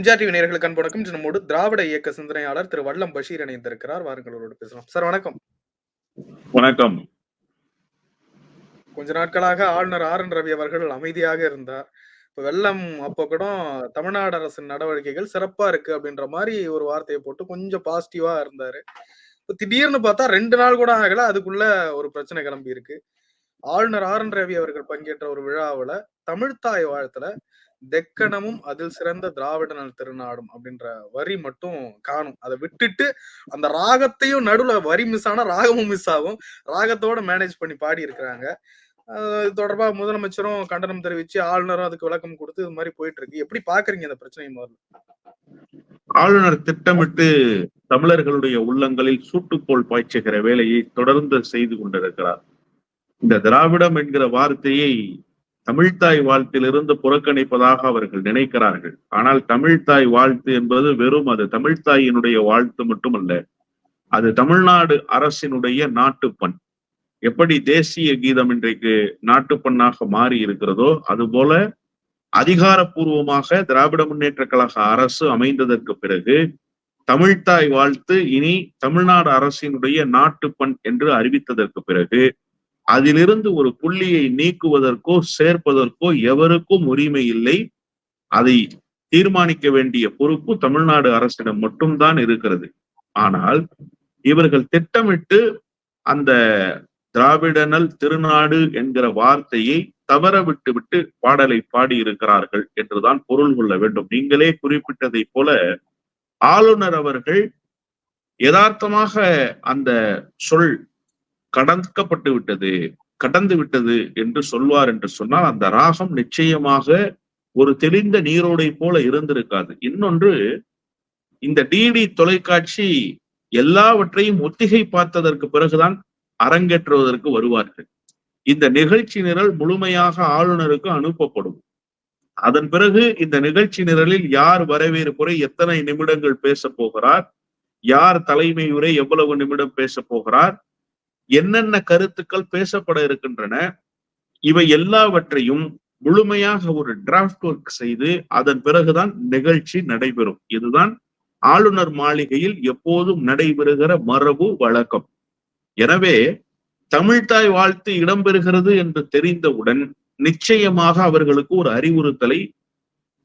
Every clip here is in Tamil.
எம்ஜிஆர் டிவி நேயர்களுக்கு அன்பு இன்று நம்மோடு திராவிட இயக்க சிந்தனையாளர் திரு வல்லம் பஷீர் இணைந்திருக்கிறார். வாருங்கள் அவரோடு பேசலாம் சார் வணக்கம். வணக்கம். கொஞ்ச நாட்களாக ஆளுநர் ஆர் என் ரவி அவர்கள் அமைதியாக இருந்தார். இப்ப வெள்ளம் அப்போ கூட தமிழ்நாடு அரசின் நடவடிக்கைகள் சிறப்பா இருக்கு அப்படின்ற மாதிரி ஒரு வார்த்தையை போட்டு கொஞ்சம் பாசிட்டிவா இருந்தாரு. இப்ப திடீர்னு பார்த்தா ரெண்டு நாள் கூட ஆகல. அதுக்குள்ள ஒரு பிரச்சனை கிளம்பி இருக்கு. ஆளுநர் ஆர் என் ரவி அவர்கள் பங்கேற்ற ஒரு விழாவுல தமிழ்த்தாய் வாழ்த்துல தெக்கணமும் அதில் சிறந்த திராவிட நல் திருநாடும் அப்படின்ற வரி மட்டும் காணும். அதை விட்டுட்டு அந்த ராகத்தையும் நடுவுல வரி மிஸ் ஆனா ராகமும் மிஸ் ஆகும். ராகத்தோட மேனேஜ் பண்ணி பாடி இருக்கிறாங்க. இது தொடர்பா முதலமைச்சரும் கண்டனம் தெரிவிச்சு ஆளுநரும் அதுக்கு விளக்கம் கொடுத்து இது மாதிரி போயிட்டு இருக்கு. எப்படி பாக்குறீங்க இந்த பிரச்சனையை முதல்ல? ஆளுநர் திட்டமிட்டு தமிழர்களுடைய உள்ளங்களில் சூட்டுக்கோள் பாய்ச்சுகிற வேலையை தொடர்ந்து செய்து கொண்டிருக்கிறார். இந்த திராவிடம் என்கிற வார்த்தையை தமிழ்த்தாய் வாழ்த்திலிருந்து புறக்கணிப்பதாக அவர்கள் நினைக்கிறார்கள். ஆனால் தமிழ்தாய் வாழ்த்து என்பது வெறும் அது தமிழ்தாயினுடைய வாழ்த்து மட்டுமல்ல. அது தமிழ்நாடு அரசினுடைய நாட்டுப்பண். எப்படி தேசிய கீதம் இன்றைக்கு நாட்டுப்பண்ணாக மாறி இருக்கிறதோ அதுபோல அதிகாரப்பூர்வமாக திராவிட முன்னேற்ற கழக அரசு அமைந்ததற்கு பிறகு தமிழ்தாய் வாழ்த்து இனி தமிழ்நாடு அரசினுடைய நாட்டுப்பண் என்று அறிவித்ததற்கு பிறகு அதிலிருந்து ஒரு புள்ளியை நீக்குவதற்கோ சேர்ப்பதற்கோ எவருக்கும் உரிமை இல்லை. அதை தீர்மானிக்க வேண்டிய பொறுப்பு தமிழ்நாடு அரசிடம் மட்டும்தான் இருக்கிறது. ஆனால் இவர்கள் திட்டமிட்டு அந்த திராவிடனல் திருநாடு என்கிற வார்த்தையை தவற விட்டு விட்டு பாடலை பாடி இருக்கிறார்கள் என்றுதான் பொருள் கொள்ள வேண்டும். நீங்களே குறிப்பிட்டதை போல ஆளுநர் அவர்கள் யதார்த்தமாக அந்த சொல் கடக்கப்பட்டு விட்டது கடந்து விட்டது என்று சொல்வார் என்று சொன்னால் அந்த ராகம் நிச்சயமாக ஒரு தெளிந்த நீரோடை போல இருந்திருக்காது. இன்னொன்று இந்த டிடி தொலைக்காட்சி எல்லாவற்றையும் ஒத்திகை பார்த்ததற்கு பிறகுதான் அரங்கேற்றுவதற்கு வருவார்கள். இந்த நிகழ்ச்சி நிரல் முழுமையாக ஆளுநருக்கு அனுப்பப்படும். அதன் பிறகு இந்த நிகழ்ச்சி நிரலில் யார் வரவேற்புரை எத்தனை நிமிடங்கள் பேச போகிறார் யார் தலைமை உரை எவ்வளவு நிமிடம் பேச போகிறார் என்னென்ன கருத்துக்கள் பேசப்பட இருக்கின்றன இவை எல்லாவற்றையும் முழுமையாக ஒரு டிராஃப்ட் ஒர்க் செய்து அதன் பிறகுதான் நிகழ்ச்சி நடைபெறும். இதுதான் ஆளுநர் மாளிகையில் எப்போதும் நடைபெறுகிற மரபு வழக்கம். எனவே தமிழ்தாய் வாழ்த்து இடம்பெறுகிறது என்று தெரிந்தவுடன் நிச்சயமாக அவர்களுக்கு ஒரு அறிவுறுத்தலை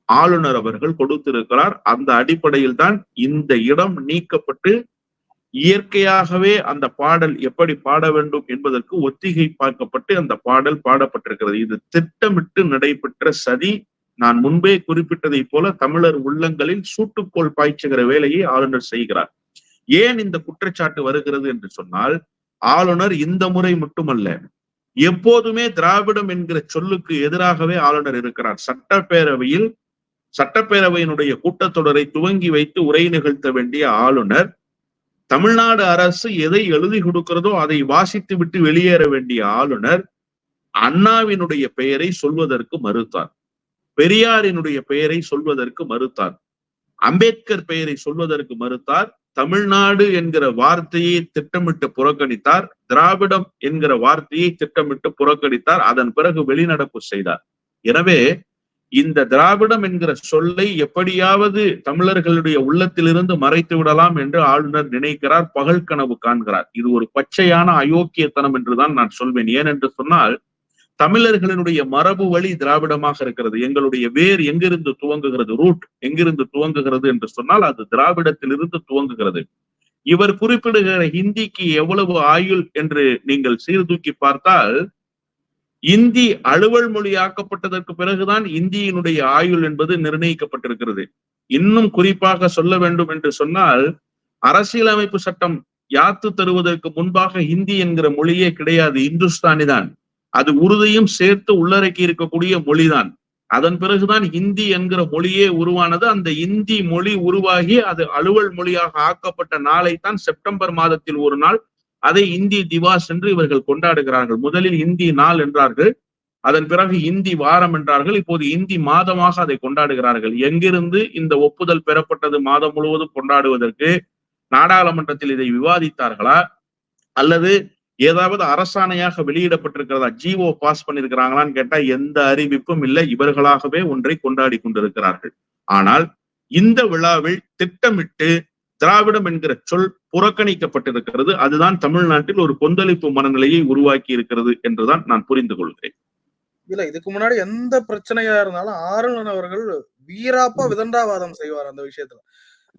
ஆளுநர் அவர்கள் கொடுத்திருக்கிறார். அந்த அடிப்படையில் தான் இந்த இடம் நீக்கப்பட்டு இயற்கையாகவே அந்த பாடல் எப்படி பாட வேண்டும் என்பதற்கு ஒத்திகை பார்க்கப்பட்டு அந்த பாடல் பாடப்பட்டிருக்கிறது. இது திட்டமிட்டு நடைபெற்ற சதி. நான் முன்பே குறிப்பிட்டதை போல தமிழர் உள்ளங்களில் சூட்டுக்கோள் பாய்ச்சுகிற வேலையை ஆளுநர் செய்கிறார். ஏன் இந்த குற்றச்சாட்டு வருகிறது என்று சொன்னால் ஆளுநர் இந்த முறை மட்டுமல்ல எப்போதுமே திராவிடம் என்கிற சொல்லுக்கு எதிராகவே ஆளுநர் இருக்கிறார். சட்டப்பேரவையில் சட்டப்பேரவையினுடைய கூட்டத்தொடரை துவங்கி வைத்து உரை நிகழ்த்த வேண்டிய ஆளுநர் தமிழ்நாடு அரசு எதை எழுதி கொடுக்கிறதோ அதை வாசித்து விட்டு வெளியேற வேண்டிய ஆளுநர் அண்ணாவினுடைய பெயரை சொல்வதற்கு மறுத்தார். பெரியாரினுடைய பெயரை சொல்வதற்கு மறுத்தார். அம்பேத்கர் பெயரை சொல்வதற்கு மறுத்தார். தமிழ்நாடு என்கிற வார்த்தையை திட்டமிட்டு புறக்கணித்தார். திராவிடம் என்கிற வார்த்தையை திட்டமிட்டு புறக்கணித்தார். அதன் பிறகு வெளிநடப்பு செய்தார். எனவே இந்த திராவிடம் என்கிற சொல்லை எப்படியாவது தமிழர்களுடைய உள்ளத்திலிருந்து மறைத்து விடலாம் என்று ஆளுநர் நினைக்கிறார் பகல் கனவு காண்கிறார். இது ஒரு பச்சையான அயோக்கியத்தனம் என்றுதான் நான் சொல்வேன். ஏனென்று சொன்னால் தமிழர்களினுடைய மரபு வழி திராவிடமாக இருக்கிறது. எங்களுடைய வேர் எங்கிருந்து துவங்குகிறது? ரூட் எங்கிருந்து துவங்குகிறது என்று சொன்னால் அது திராவிடத்திலிருந்து துவங்குகிறது. இவர் குறிப்பிடுகிற ஹிந்திக்கு எவ்வளவு ஆயுள் என்று நீங்கள் சீர்தூக்கி பார்த்தால் இந்தி அலுவல் மொழியாக்கப்பட்டதற்கு பிறகுதான் இந்தியினுடைய ஆயுள் என்பது நிர்ணயிக்கப்பட்டிருக்கிறது. இன்னும் குறிப்பாக சொல்ல வேண்டும் என்று சொன்னால் அரசியலமைப்பு சட்டம் யாத்து தருவதற்கு முன்பாக ஹிந்தி என்கிற மொழியே கிடையாது இந்துஸ்தானி தான். அது உறுதியும் சேர்த்து உள்ளடக்கி இருக்கக்கூடிய மொழிதான். அதன் பிறகுதான் இந்தி என்கிற மொழியே உருவானது. அந்த இந்தி மொழி உருவாகி அது அலுவல் மொழியாக ஆக்கப்பட்ட நாளை தான் செப்டம்பர் மாதத்தில் ஒரு நாள் அதை இந்தி திவாஸ் என்று இவர்கள் கொண்டாடுகிறார்கள். முதலில் இந்தி நாள் என்றார்கள். அதன் பிறகு இந்தி வாரம் என்றார்கள். இப்போது இந்தி மாதமாக அதை கொண்டாடுகிறார்கள். எங்கிருந்து இந்த ஒப்புதல் பெறப்பட்டது மாதம் முழுவதும் கொண்டாடுவதற்கு? நாடாளுமன்றத்தில் இதை விவாதித்தார்களா? அல்லது ஏதாவது அரசாணையாக வெளியிடப்பட்டிருக்கிறதா? ஜிஓ பாஸ் பண்ணிருக்கிறாங்களான்னு கேட்டா எந்த அறிவிப்பும் இல்லை. இவர்களாகவே ஒன்றை கொண்டாடி கொண்டிருக்கிறார்கள். ஆனால் இந்த விழாவில் திட்டமிட்டு திராவிடம் என்கிற சொல் புறக்கணிக்கப்பட்டிருக்கிறது. அதுதான் தமிழ்நாட்டில் ஒரு கொந்தளிப்பு மனநிலையை உருவாக்கி இருக்கிறது என்றுதான் நான் புரிந்து கொள்கிறேன். இல்ல இதுக்கு முன்னாடி எந்த பிரச்சனையா இருந்தாலும் ஆளுநர் அவர்கள் வீராப்பா விதண்டாவாதம் செய்வார் அந்த விஷயத்துல.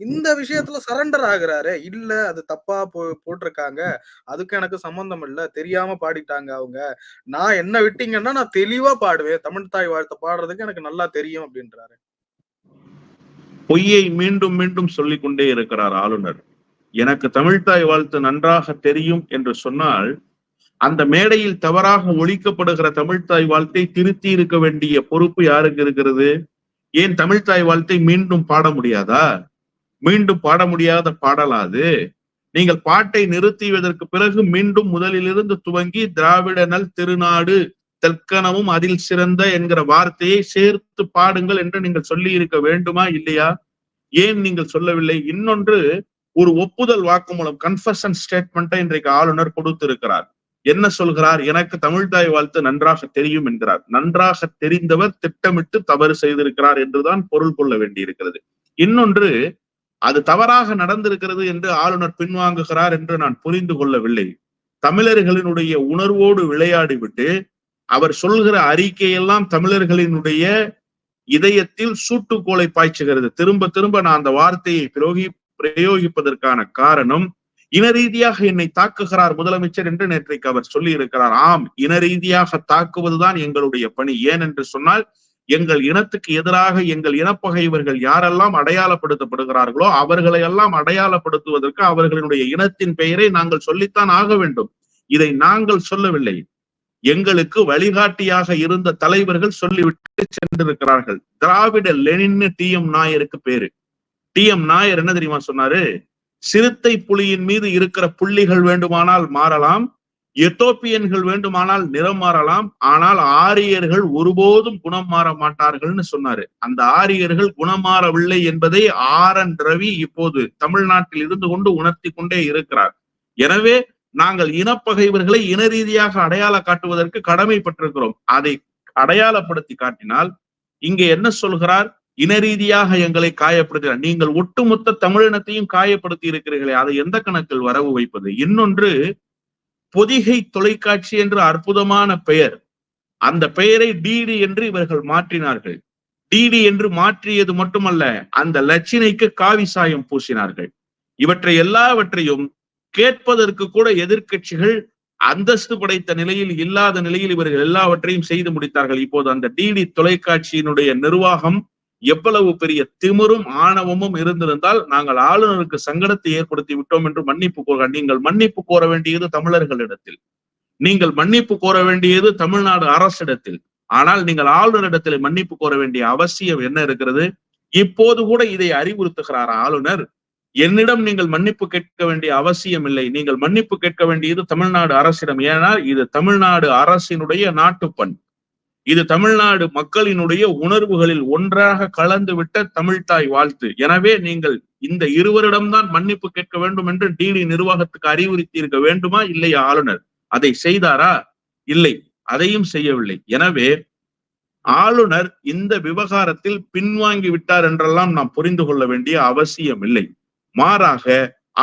இந்த விஷயத்துல சரண்டர் ஆகுறாரு. இல்ல அது தப்பா போ போட்டிருக்காங்க. அதுக்கு எனக்கு சம்பந்தம் இல்ல. தெரியாம பாடிட்டாங்க அவங்க. நான் என்ன விட்டீங்கன்னா நான் தெளிவா பாடுவேன். தமிழ் தாய் வாழ்த்து பாடுறதுக்கு எனக்கு நல்லா தெரியும் அப்படின்றாரு. பொய்யை மீண்டும் மீண்டும் சொல்லிக் கொண்டே இருக்கிறார் ஆளுநர். எனக்கு தமிழ்தாய் வாழ்த்து நன்றாக தெரியும் என்று சொன்னால் அந்த மேடையில் தவறாக ஒழிக்கப்படுகிற தமிழ்தாய் வாழ்த்தை திருத்தி இருக்க வேண்டிய பொறுப்பு யாருக்கு இருக்கிறது? ஏன் தமிழ்தாய் வாழ்த்தை மீண்டும் பாட முடியாதா? மீண்டும் பாட முடியாத பாடலாது நீங்கள் பாட்டை நிறுத்தியதற்கு பிறகு மீண்டும் முதலிலிருந்து துவங்கி திராவிட நல் திருநாடு தெற்கனவும் அதில் சிறந்த என்கிற வார்த்தையை சேர்த்து பாடுங்கள் என்று நீங்கள் சொல்லி இருக்க வேண்டுமா இல்லையா? ஏன் நீங்கள் சொல்லவில்லை? இன்னொன்று ஒரு ஒப்புதல் வாக்குமூலம் கன்ஃபஷன் ஸ்டேட்மெண்ட்டை இன்றைக்கு ஆளுநர் கொடுத்திருக்கிறார். என்ன சொல்கிறார்? எனக்கு தமிழ்தாய் வாழ்த்து நன்றாக தெரியும் என்கிறார். நன்றாக தெரிந்தவர் திட்டமிட்டு தவறு செய்திருக்கிறார் என்றுதான் பொருள் கொள்ள வேண்டியிருக்கிறது. இன்னொன்று அது தவறாக நடந்திருக்கிறது என்று ஆளுநர் பின்வாங்குகிறார் என்று நான் புரிந்து கொள்ளவில்லை. தமிழர்களினுடைய உணர்வோடு விளையாடிவிட்டு அவர் சொல்கிற அறிக்கையெல்லாம் தமிழர்களினுடைய இதயத்தில் சூட்டுக்கோலை பாய்ச்சுகிறது. திரும்ப திரும்ப நான் அந்த வார்த்தையை பிரயோகி பிரயோகிப்பதற்கான காரணம் இன ரீதியாக என்னை தாக்குகிறார் முதலமைச்சர் என்று நேற்றைக்கு அவர் சொல்லி இருக்கிறார் ஆம் இன ரீதியாக தாக்குவதுதான் எங்களுடைய பணி. ஏன் என்று சொன்னால் எங்கள் இனத்துக்கு எதிராக எங்கள் இனப்பகைவர்கள் யாரெல்லாம் அடையாளப்படுத்தப்படுகிறார்களோ அவர்களை எல்லாம் அடையாளப்படுத்துவதற்கு அவர்களுடைய இனத்தின் பெயரை நாங்கள் சொல்லித்தான் ஆக வேண்டும். இதை நாங்கள் சொல்லவில்லை. எங்களுக்கு வழிகாட்டியாக இருந்த தலைவர்கள் சொல்லிவிட்டு சென்றிருக்கிறார்கள். திராவிட லெனின்னு டி. எம். நாயருக்கு பேரு. டி. எம். நாயர் என்ன தெரியுமா சொன்னாரு? சிறுத்தை புலியின் மீது இருக்கிற புள்ளிகள் வேண்டுமானால் மாறலாம் எத்தோப்பியன்கள் வேண்டுமானால் நிறம் மாறலாம் ஆனால் ஆரியர்கள் ஒருபோதும் குணம் மாற மாட்டார்கள்னு சொன்னாரு. அந்த ஆரியர்கள் குணம் மாறவில்லை என்பதை ஆர். என். ரவி இப்போது தமிழ்நாட்டில் இருந்து கொண்டு உணர்த்தி கொண்டே இருக்கிறார். எனவே நாங்கள் இனப்பகைவர்களை இன ரீதியாக அடையாள காட்டுவதற்கு கடமைப்பட்டிருக்கிறோம். அதை அடையாளப்படுத்தி காட்டினால் இங்க என்ன சொல்கிறார்? இன ரீதியாக எங்களை காயப்படுத்தினார். நீங்கள் ஒட்டுமொத்த தமிழினத்தையும் காயப்படுத்தி இருக்கிறீர்களே அதை எந்த கணக்கில் வரவு வைப்பது? இன்னொன்று பொதிகை தொலைக்காட்சி என்று அற்புதமான பெயர். அந்த பெயரை டிடி என்று இவர்கள் மாற்றினார்கள். டிடி என்று மாற்றியது மட்டுமல்ல அந்த லட்சினைக்கு காவி சாயம் பூசினார்கள். இவற்றை எல்லாவற்றையும் கேட்பதற்கு கூட எதிர்க்கட்சிகள் அந்தஸ்து படைத்த நிலையில் இல்லாத நிலையில் இவர்கள் எல்லாவற்றையும் செய்து முடித்தார்கள். இப்போது அந்த டிடி தொலைக்காட்சியினுடைய நிர்வாகம் எவ்வளவு பெரிய திமிரும் ஆணவமும் இருந்திருந்தால் நாங்கள் ஆளுநருக்கு சங்கடத்தை ஏற்படுத்தி விட்டோம் என்று மன்னிப்பு கோர நீங்கள் மன்னிப்பு கோர வேண்டியது தமிழர்களிடத்தில். நீங்கள் மன்னிப்பு கோர வேண்டியது தமிழ்நாடு அரசிடத்தில். ஆனால் நீங்கள் ஆளுநரிடத்தில் மன்னிப்பு கோர வேண்டிய அவசியம் என்ன இருக்கிறது? இப்போது கூட இதை அறிவுறுத்துகிறார் ஆளுநர்? என்னிடம் நீங்கள் மன்னிப்பு கேட்க வேண்டிய அவசியம் இல்லை. நீங்கள் மன்னிப்பு கேட்க வேண்டியது தமிழ்நாடு அரசிடம். ஏனால் இது தமிழ்நாடு அரசினுடைய நாட்டுப்பண். இது தமிழ்நாடு மக்களினுடைய உணர்வுகளில் ஒன்றாக கலந்து விட்ட தமிழ்தாய் வாழ்த்து. எனவே நீங்கள் இந்த இருவரிடம்தான் மன்னிப்பு கேட்க வேண்டும் என்று டிடி நிர்வாகத்துக்கு அறிவுறுத்தி இருக்க வேண்டுமா இல்லையா ஆளுநர்? அதை செய்தாரா? இல்லை. அதையும் செய்யவில்லை. எனவே ஆளுநர் இந்த விவகாரத்தில் பின்வாங்கி விட்டார் என்றெல்லாம் நாம் புரிந்து கொள்ள வேண்டிய அவசியம் இல்லை. மாறாக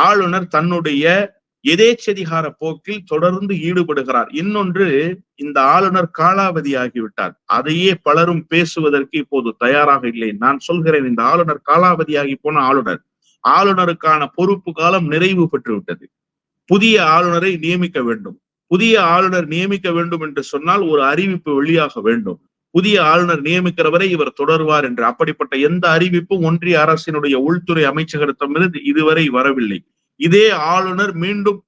ஆளுநர் தன்னுடைய எதேச்சதிகார போக்கில் தொடர்ந்து ஈடுபடுகிறார். இன்னொன்று இந்த ஆளுநர் காலாவதி ஆகிவிட்டார் அதையே பலரும் பேசுவதற்கு இப்போது தயாராக இல்லை. நான் சொல்கிறேன் இந்த ஆளுநர் காலாவதியாகி போன ஆளுநர் ஆளுநருக்கான பொறுப்பு காலம் நிறைவு பெற்றுவிட்டது. புதிய ஆளுநரை நியமிக்க வேண்டும். புதிய ஆளுநர் நியமிக்க வேண்டும் என்று சொன்னால் ஒரு அறிவிப்பு வெளியாக வேண்டும். புதிய ஆளுநர் நியமிக்கிற வரை இவர் தொடர்வார் என்று. அப்படிப்பட்ட எந்த அறிவிப்பும் ஒன்றிய அரசினுடைய உள்துறை அமைச்சகத்திடமிருந்து இதுவரை வரவில்லை. இதே ஆளுநர் மீண்டும்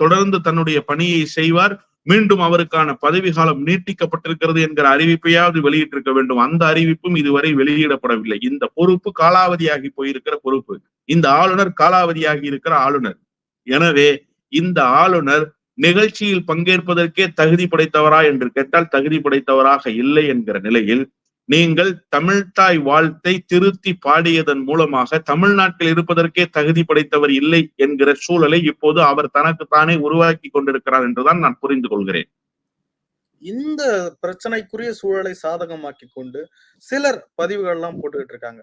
தொடர்ந்து தன்னுடைய பணியை செய்வார். மீண்டும் அவருக்கான பதவி காலம் நீட்டிக்கப்பட்டிருக்கிறது என்கிற அறிவிப்பையாவது வெளியிட்டிருக்க வேண்டும். அந்த அறிவிப்பும் இதுவரை வெளியிடப்படவில்லை. இந்த பொறுப்பு காலாவதியாகி போயிருக்கிற பொறுப்பு. இந்த ஆளுநர் காலாவதியாகி இருக்கிற ஆளுநர். எனவே இந்த ஆளுநர் நிகழ்ச்சியில் பங்கேற்பதற்கே தகுதி படைத்தவரா என்று கேட்டால் தகுதி படைத்தவராக இல்லை என்கிற நிலையில் நீங்கள் தமிழ்தாய் வாழ்த்தை திருத்தி பாடியதன் மூலமாக தமிழ்நாட்டில் இருப்பதற்கே தகுதி படைத்தவர் இல்லை என்கிற சூழலை இப்போது அவர் தனக்கு தானே உருவாக்கி கொண்டிருக்கிறார் என்றுதான் நான் புரிந்து கொள்கிறேன். இந்த பிரச்சனைக்குரிய சூழலை சாதகமாக்கி கொண்டு சிலர் பதிவுகள்லாம் போட்டுக்கிட்டு இருக்காங்க.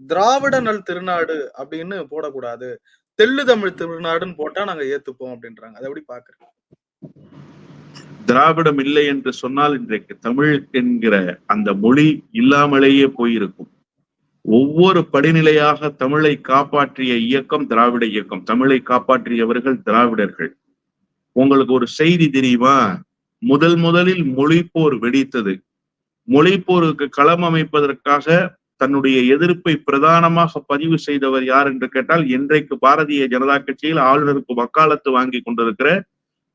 திராவிட நல் திருநாடு அப்படின்னு போடக்கூடாது. தெள்ளு தமிழ் திருநாடுன்னு போட்டா நாங்க ஏத்துப்போம் அப்படின்றாங்க. அதை எப்படி பாக்குறேன் திராவிடம் இல்லை என்று சொன்னால் இன்றைக்கு தமிழ் என்கிற அந்த மொழி இல்லாமலேயே போயிருக்கும். ஒவ்வொரு படிநிலையாக தமிழை காப்பாற்றிய இயக்கம் திராவிட இயக்கம். தமிழை காப்பாற்றியவர்கள் திராவிடர்கள். உங்களுக்கு ஒரு செய்தி தெரியுமா? முதல் முதலில் மொழிப்போர் வெடித்தது. மொழிப்போருக்கு களம் அமைப்பதற்காக தன்னுடைய எதிர்ப்பை பிரதானமாக பதிவு செய்தவர் யார் என்று கேட்டால் இன்றைக்கு பாரதிய ஜனதா கட்சியில் ஆளுநருக்கு வக்காலத்து வாங்கி கொண்டிருக்கிற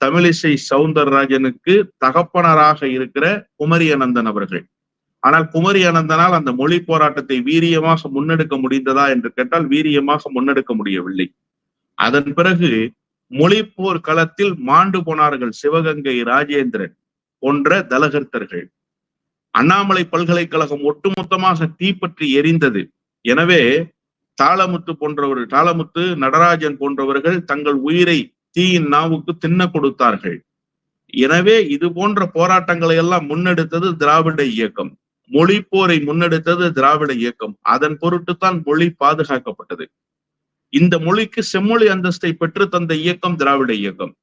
தமிழிசை சவுந்தரராஜனுக்கு தகப்பனராக இருக்கிற குமரி அனந்தன் அவர்கள். ஆனால் குமரி அனந்தனால் அந்த மொழி போராட்டத்தை வீரியமாக முன்னெடுக்க முடிந்ததா என்று கேட்டால் வீரியமாக முன்னெடுக்க முடியவில்லை. அதன் பிறகு மொழிப்போர் களத்தில் மாண்டு போனார்கள் சிவகங்கை ராஜேந்திரன் போன்ற தலகர்த்தர்கள். அண்ணாமலை பல்கலைக்கழகம் ஒட்டுமொத்தமாக தீப்பற்றி எரிந்தது. எனவே தாளமுத்து போன்றவர்கள் தாளமுத்து நடராஜன் போன்றவர்கள் தங்கள் உயிரை தீயின் நாவுக்கு தின்ன கொடுத்தார்கள். எனவே இது போன்ற போராட்டங்களை எல்லாம் முன்னெடுத்தது திராவிட இயக்கம். மொழி போரை முன்னெடுத்தது திராவிட இயக்கம். அதன் பொருட்டுத்தான் மொழி பாதுகாக்கப்பட்டது. இந்த மொழிக்கு செம்மொழி அந்தஸ்தை பெற்று தந்த இயக்கம் திராவிட இயக்கம்.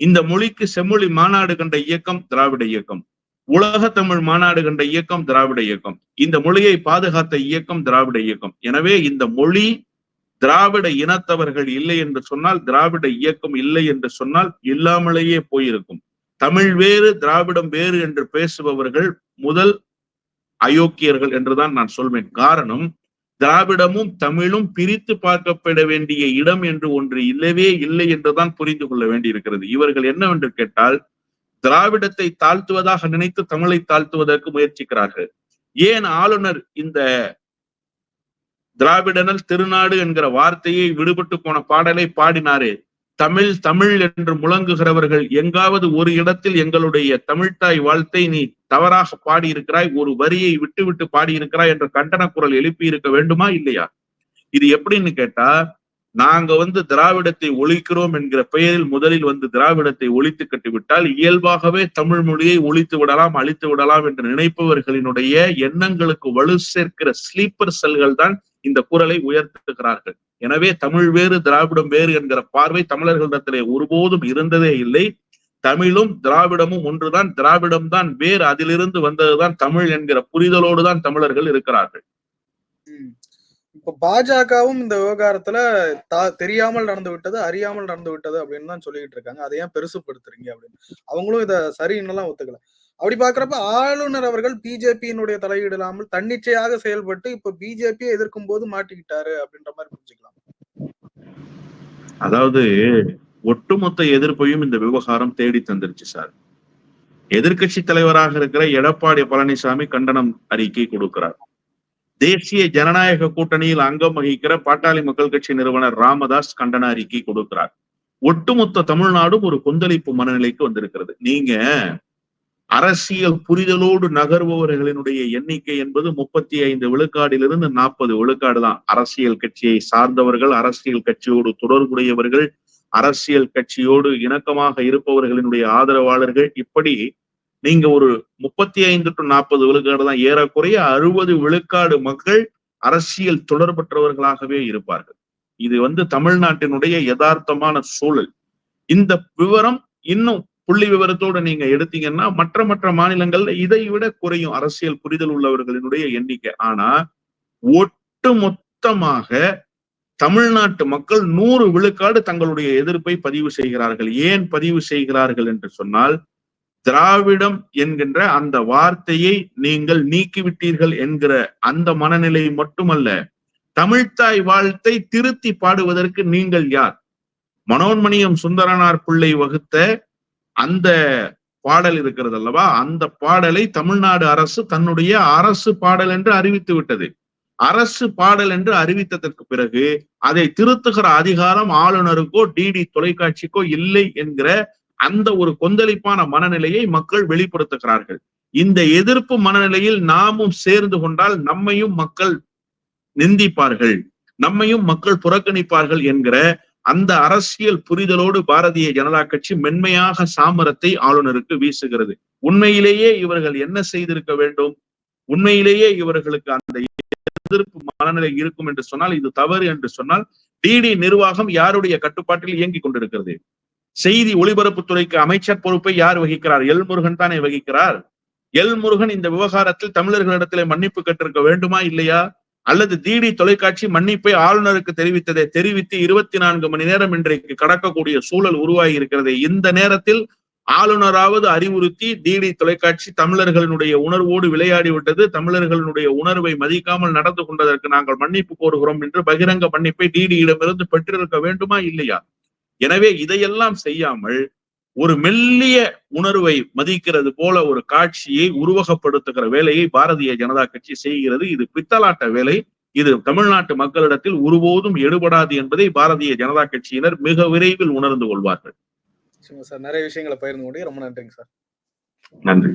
இந்த மொழிக்கு செம்மொழி மாநாடு கண்ட இயக்கம் திராவிட இயக்கம். உலக தமிழ் மாநாடு கண்ட இயக்கம் திராவிட இயக்கம். இந்த மொழியை பாதுகாத்த இயக்கம் திராவிட இயக்கம். எனவே இந்த மொழி திராவிட இனத்தவர்கள் இல்லை என்று சொன்னால் திராவிட இயக்கம் இல்லை என்று சொன்னால் இல்லாமலேயே போயிருக்கும். தமிழ் வேறு திராவிடம் வேறு என்று பேசுபவர்கள் முதல் அயோக்கியர்கள் என்றுதான் நான் சொல்வேன். காரணம் திராவிடமும் தமிழும் பிரித்து பார்க்கப்பட வேண்டிய இடம் என்று ஒன்று இல்லவே இல்லை என்றுதான் புரிந்து கொள்ள வேண்டியிருக்கிறது. இவர்கள் என்னவென்று கேட்டால் திராவிடத்தை தாழ்த்துவதாக நினைத்து தமிழை தாழ்த்துவதற்கு முயற்சிக்கிறார்கள். ஏன் ஆளுநர் இந்த திராவிடனல் திருநாடு என்கிற வார்த்தையை விடுபட்டு போன பாடலை பாடினாரே? தமிழ் தமிழ் என்று முழங்குகிறவர்கள் எங்காவது ஒரு இடத்தில் எங்களுடைய தமிழ்தாய் வாழ்த்தை நீ தவறாக பாடியிருக்கிறாய் ஒரு வரியை விட்டு விட்டு பாடியிருக்கிறாய் என்ற கண்டன குரல் எழுப்பி இருக்க வேண்டுமா இல்லையா? இது எப்படின்னு கேட்டா நாங்க வந்து திராவிடத்தை ஒழிக்கிறோம் என்கிற பெயரில் முதலில் வந்து திராவிடத்தை ஒழித்து கட்டிவிட்டால் இயல்பாகவே தமிழ் மொழியை ஒழித்து விடலாம் அழித்து விடலாம் என்று நினைப்பவர்களினுடைய எண்ணங்களுக்கு வலு சேர்க்கிற ஸ்லீப்பர் செல்கள் தான் இந்த குரலை உயர்த்துகிறார்கள். எனவே தமிழ் வேறு திராவிடம் வேறு என்கிற பார்வை தமிழர்களிடத்திலே ஒருபோதும் இருந்ததே இல்லை. தமிழும் திராவிடமும் ஒன்றுதான். திராவிடம் தான் வேறு. அதிலிருந்து வந்ததுதான் தமிழ் என்கிற புரிதலோடு தான் தமிழர்கள் இருக்கிறார்கள். இப்ப பாஜகவும் இந்த விவகாரத்துல தெரியாமல் நடந்து விட்டது அறியாமல் நடந்து விட்டது அப்படின்னு தான் சொல்லிட்டு இருக்காங்க. அதை ஏன் பெருசுப்படுத்துறீங்க அப்படின்னு. அவங்களும் இத சரின்னு ஒத்துக்கல. அப்படி பாக்குறப்ப ஆளுநர் அவர்கள் பிஜேபியினுடைய தலையீடு இல்லாமல் தன்னிச்சையாக செயல்பட்டு இப்ப பிஜேபியை எதிர்க்கும் போது மாட்டிக்கிட்டாரு அப்படின்ற மாதிரி புரிஞ்சுக்கலாம். அதாவது ஒட்டுமொத்த எதிர்ப்பையும் இந்த விவகாரம் தேடி தந்துருச்சு சார். எதிர்கட்சி தலைவராக இருக்கிற எடப்பாடி பழனிசாமி கண்டனம் அறிக்கை கொடுக்கிறார். தேசிய ஜனநாயக கூட்டணியில் அங்கம் வகிக்கிற பாட்டாளி மக்கள் கட்சி நிறுவனர் ராமதாஸ் கண்டன அறிக்கை கொடுக்கிறார். ஒட்டுமொத்த தமிழ்நாடும் ஒரு கொந்தளிப்பு மனநிலைக்கு வந்திருக்கிறது. நீங்க அரசியல் புரிதலோடு நகர்பவர்களினுடைய எண்ணிக்கை என்பது முப்பத்தி ஐந்து விழுக்காடிலிருந்து நாற்பது விழுக்காடு தான். அரசியல் கட்சியை சார்ந்தவர்கள் அரசியல் கட்சியோடு தொடர்புடையவர்கள் அரசியல் கட்சியோடு இணக்கமாக இருப்பவர்களினுடைய ஆதரவாளர்கள் இப்படி நீங்க ஒரு முப்பத்தி ஐந்து டு நாற்பது விழுக்காடு தான் ஏறக்குறைய அறுபது விழுக்காடு மக்கள் அரசியல் தொடர்பற்றவர்களாகவே இருப்பார்கள். இது வந்து தமிழ்நாட்டினுடைய யதார்த்தமான சூழல். இந்த விவரம் இன்னும் புள்ளி விவரத்தோடு நீங்க எடுத்தீங்கன்னா மற்ற மற்ற மாநிலங்கள்ல இதை விட குறையும் அரசியல் புரிதல் உள்ளவர்களினுடைய எண்ணிக்கை. ஆனா ஒட்டு மொத்தமாக தமிழ்நாட்டு மக்கள் நூறு விழுக்காடு தங்களுடைய எதிர்ப்பை பதிவு செய்கிறார்கள். ஏன் பதிவு செய்கிறார்கள் என்று சொன்னால் திராவிடம் என்கின்ற அந்த வார்த்தையை நீங்கள் நீக்கிவிட்டீர்கள் என்கிற அந்த மனநிலை மட்டுமல்ல தமிழ்த்தாய் வாழ்த்தை திருத்தி பாடுவதற்கு நீங்கள் யார்? மனோன்மணியம் சுந்தரனார் பிள்ளை வகுத்த அந்த பாடல் இருக்கிறது அல்லவா? அந்த பாடலை தமிழ்நாடு அரசு தன்னுடைய அரசு பாடல் என்று அறிவித்து விட்டது. அரசு பாடல் என்று அறிவித்ததற்கு பிறகு அதை திருத்துகிற அதிகாரம் ஆளுநருக்கோ டிடி தொலைக்காட்சிக்கோ இல்லை என்கிற அந்த ஒரு கொந்தளிப்பான மனநிலையை மக்கள் வெளிப்படுத்துகிறார்கள். இந்த எதிர்ப்பு மனநிலையில் நாமும் சேர்ந்து கொண்டால் நம்மையும் மக்கள் நிந்திப்பார்கள். நம்மையும் மக்கள் புறக்கணிப்பார்கள் என்கிற அந்த அரசியல் புரிதலோடு பாரதிய ஜனதா கட்சி மென்மையாக சாமரத்தை ஆளுநருக்கு வீசுகிறது. உண்மையிலேயே இவர்கள் என்ன செய்திருக்க வேண்டும்? உண்மையிலேயே இவர்களுக்கு அந்த எதிர்ப்பு மனநிலை இருக்கும் என்று சொன்னால் இது தவறு என்று சொன்னால் டிடி நிர்வாகம் யாருடைய கட்டுப்பாட்டில் இயங்கிக் கொண்டிருக்கிறது? செய்தி ஒளிபரப்புத்துறைக்கு அமைச்சர் பொறுப்பை யார் வகிக்கிறார்? எல் முருகன் தானே வகிக்கிறார். எல் முருகன் இந்த விவகாரத்தில் தமிழர்களிடத்திலே மன்னிப்பு கேட்டிருக்க வேண்டுமா இல்லையா? அல்லது டிடி தொலைக்காட்சி மன்னிப்பை ஆளுநருக்கு தெரிவித்ததை தெரிவித்து இருபத்தி நான்கு மணி நேரம் இன்றைக்கு கடக்கக்கூடிய சூழல் உருவாகி இருக்கிறது. இந்த நேரத்தில் ஆளுநராவது அறிவுறுத்தி டிடி தொலைக்காட்சி தமிழர்களினுடைய உணர்வோடு விளையாடி விட்டது தமிழர்களினுடைய உணர்வை மதிக்காமல் நடந்து கொண்டதற்கு நாங்கள் மன்னிப்பு கோருகிறோம் என்று பகிரங்க மன்னிப்பை டிடியிடமிருந்து பெற்றிருக்க வேண்டுமா இல்லையா? எனவே இதையெல்லாம் செய்யாமல் ஒரு மெல்லிய உணர்வை மதிக்கிறது போல ஒரு காட்சியை உருவகப்படுத்துகிற வேலையை பாரதிய ஜனதா கட்சி செய்கிறது. இது பித்தலாட்ட வேலை. இது தமிழ்நாட்டு மக்களிடத்தில் ஒருபோதும் எடுபடாது என்பதை பாரதிய ஜனதா கட்சியினர் மிக விரைவில் உணர்ந்து கொள்வார்கள். சார். நிறைய விஷயங்களை பகிர்ந்து கொண்டு ரொம்ப நன்றிங்க சார். நன்றி.